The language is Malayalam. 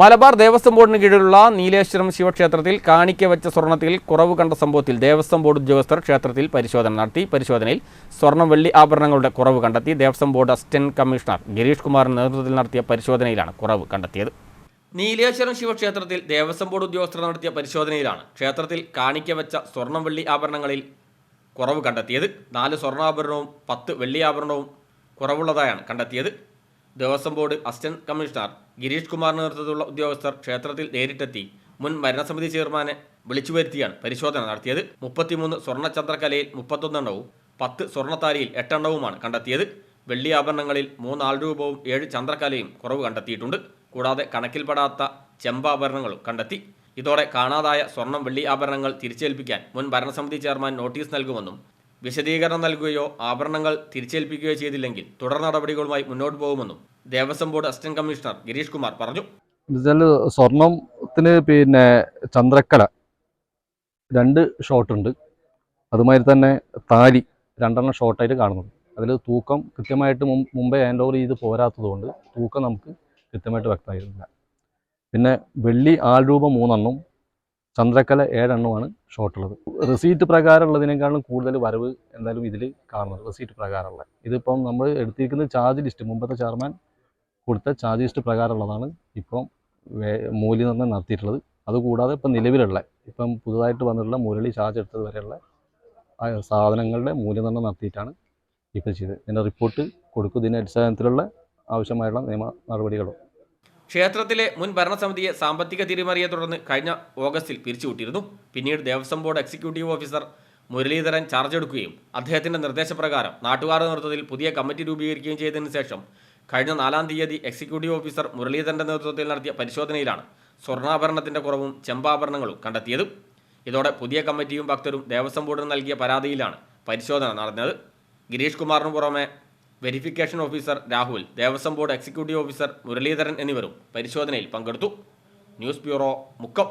മലബാർ ദേവസ്വം ബോർഡിന് കീഴിലുള്ള നീലേശ്വരം ശിവക്ഷേത്രത്തിൽ കാണിക്ക വെച്ച സ്വർണത്തിൽ കുറവ് കണ്ട സംഭവത്തിൽ ദേവസ്വം ബോർഡ് ഉദ്യോഗസ്ഥർ ക്ഷേത്രത്തിൽ പരിശോധന നടത്തി. പരിശോധനയിൽ സ്വർണം വെള്ളി ആഭരണങ്ങളുടെ കുറവ് കണ്ടെത്തി. Devaswom board assistant commissioner Girish കുമാറിന്റെ നേതൃത്വത്തിൽ നടത്തിയ പരിശോധനയിലാണ് കുറവ് കണ്ടെത്തിയത്. നീലേശ്വരം ശിവക്ഷേത്രത്തിൽ ദേവസ്വം ബോർഡ് ഉദ്യോഗസ്ഥർ നടത്തിയ പരിശോധനയിലാണ് ക്ഷേത്രത്തിൽ കാണിക്ക വെച്ച സ്വർണം വെള്ളി ആഭരണങ്ങളിൽ കുറവ് കണ്ടെത്തിയത്. നാല് സ്വർണാഭരണവും പത്ത് വെള്ളി ആഭരണവും കുറവുള്ളതായാണ് കണ്ടെത്തിയത്. Devaswom board assistant commissioner Girish കുമാറിന് നേതൃത്വത്തിലുള്ള ഉദ്യോഗസ്ഥർ ക്ഷേത്രത്തിൽ നേരിട്ടെത്തി മുൻ ഭരണസമിതി ചെയർമാനെ വിളിച്ചു വരുത്തിയാണ് പരിശോധന നടത്തിയത്. മുപ്പത്തിമൂന്ന് സ്വർണ ചന്ദ്രക്കലയിൽ മുപ്പത്തൊന്നെണ്ണവും പത്ത് സ്വർണത്താലിയിൽ എട്ടെണ്ണവുമാണ് കണ്ടെത്തിയത്. വെള്ളി ആഭരണങ്ങളിൽ മൂന്ന് ആൾ രൂപവും ഏഴ് ചന്ദ്രകലയും കുറവ് കണ്ടെത്തിയിട്ടുണ്ട്. കൂടാതെ കണക്കിൽപ്പെടാത്ത ചെമ്പാഭരണങ്ങളും കണ്ടെത്തി. ഇതോടെ കാണാതായ സ്വർണം വെള്ളി ആഭരണങ്ങൾ തിരിച്ചേൽപ്പിക്കാൻ മുൻ ഭരണസമിതി ചെയർമാൻ നോട്ടീസ് നൽകുമെന്നും വിശദീകരണം നൽകുകയോ ആഭരണങ്ങൾ തിരിച്ചേൽപ്പിക്കുകയോ ചെയ്തില്ലെങ്കിൽ തുടർ നടപടികളുമായി മുന്നോട്ട് പോകുമെന്നും Devaswom board assistant commissioner Girish Kumar പറഞ്ഞു. സ്വർണത്തിന് പിന്നെ ചന്ദ്രക്കല രണ്ട് ഷോട്ട് ഉണ്ട്. അതുമാതിരി തന്നെ താലി രണ്ടെണ്ണം ഷോർട്ടായിട്ട് കാണുന്നത് അതിൽ തൂക്കം കൃത്യമായിട്ട് മുമ്പേ ഹാൻഡ് ഓവർ ചെയ്ത് പോരാത്തത് കൊണ്ട് തൂക്കം നമുക്ക് കൃത്യമായിട്ട് വ്യക്തമായിരുന്നില്ല. പിന്നെ വെള്ളി ആൾ രൂപ മൂന്നെണ്ണം ചന്ദ്രക്കല ഏഴെണ്ണമാണ് ഷോട്ടുള്ളത് റിസീറ്റ് പ്രകാരമുള്ളതിനേക്കാളും കൂടുതൽ വരവ് എന്തായാലും ഇതിൽ കാണുന്നത് റിസീറ്റ് പ്രകാരമുള്ള. ഇതിപ്പം നമ്മൾ എടുത്തിരിക്കുന്ന ചാർജ് ലിസ്റ്റ് മുമ്പത്തെ ചെയർമാൻ കൊടുത്ത ചാർജ് ലിസ്റ്റ് പ്രകാരമുള്ളതാണ് ഇപ്പം വേ- മൂല്യനിർണയം നടത്തിയിട്ടുള്ളത്. അതുകൂടാതെ ഇപ്പം നിലവിലുള്ള ഇപ്പം പുതുതായിട്ട് വന്നിട്ടുള്ള മുരളി ചാർജ് എടുത്തത് വരെയുള്ള സാധനങ്ങളുടെ മൂല്യനിർണയം നടത്തിയിട്ടാണ് ഇപ്പോൾ ചെയ്തത്. ഇതിന്റെ റിപ്പോർട്ട് കൊടുക്കും. ഇതിന്റെ അടിസ്ഥാനത്തിലുള്ള ആവശ്യമായുള്ള നിയമ നടപടികളും. ക്ഷേത്രത്തിലെ മുൻ ഭരണസമിതിയെ സാമ്പത്തിക തിരിമറിയെ തുടർന്ന് കഴിഞ്ഞ ഓഗസ്റ്റിൽ പിരിച്ചുവിട്ടിരുന്നു. പിന്നീട് Devaswom board executive officer Muraleedharan charge എടുക്കുകയും അദ്ദേഹത്തിന്റെ നിർദ്ദേശപ്രകാരം നാട്ടുകാരുടെ നേതൃത്വത്തിൽ പുതിയ കമ്മിറ്റി രൂപീകരിക്കുകയും ചെയ്തതിനു ശേഷം കഴിഞ്ഞ നാലാം തീയതി എക്സിക്യൂട്ടീവ് ഓഫീസർ മുരളീധരന്റെ നേതൃത്വത്തിൽ നടത്തിയ പരിശോധനയിലാണ് സ്വർണാഭരണത്തിന്റെ കുറവും ചെമ്പാഭരണങ്ങളും കണ്ടെത്തിയത്. ഇതോടെ പുതിയ കമ്മിറ്റിയും ഭക്തരും ദേവസ്വം ബോർഡിന് നൽകിയ പരാതിയിലാണ് പരിശോധന നടന്നത്. ഗിരീഷ് കുമാറിന് പുറമെ verification officer Rahul Devaswom board executive officer Muraleedharan എന്നിവരും പരിശോധനയിൽ പങ്കെടുത്തു. News bureau Mukkam.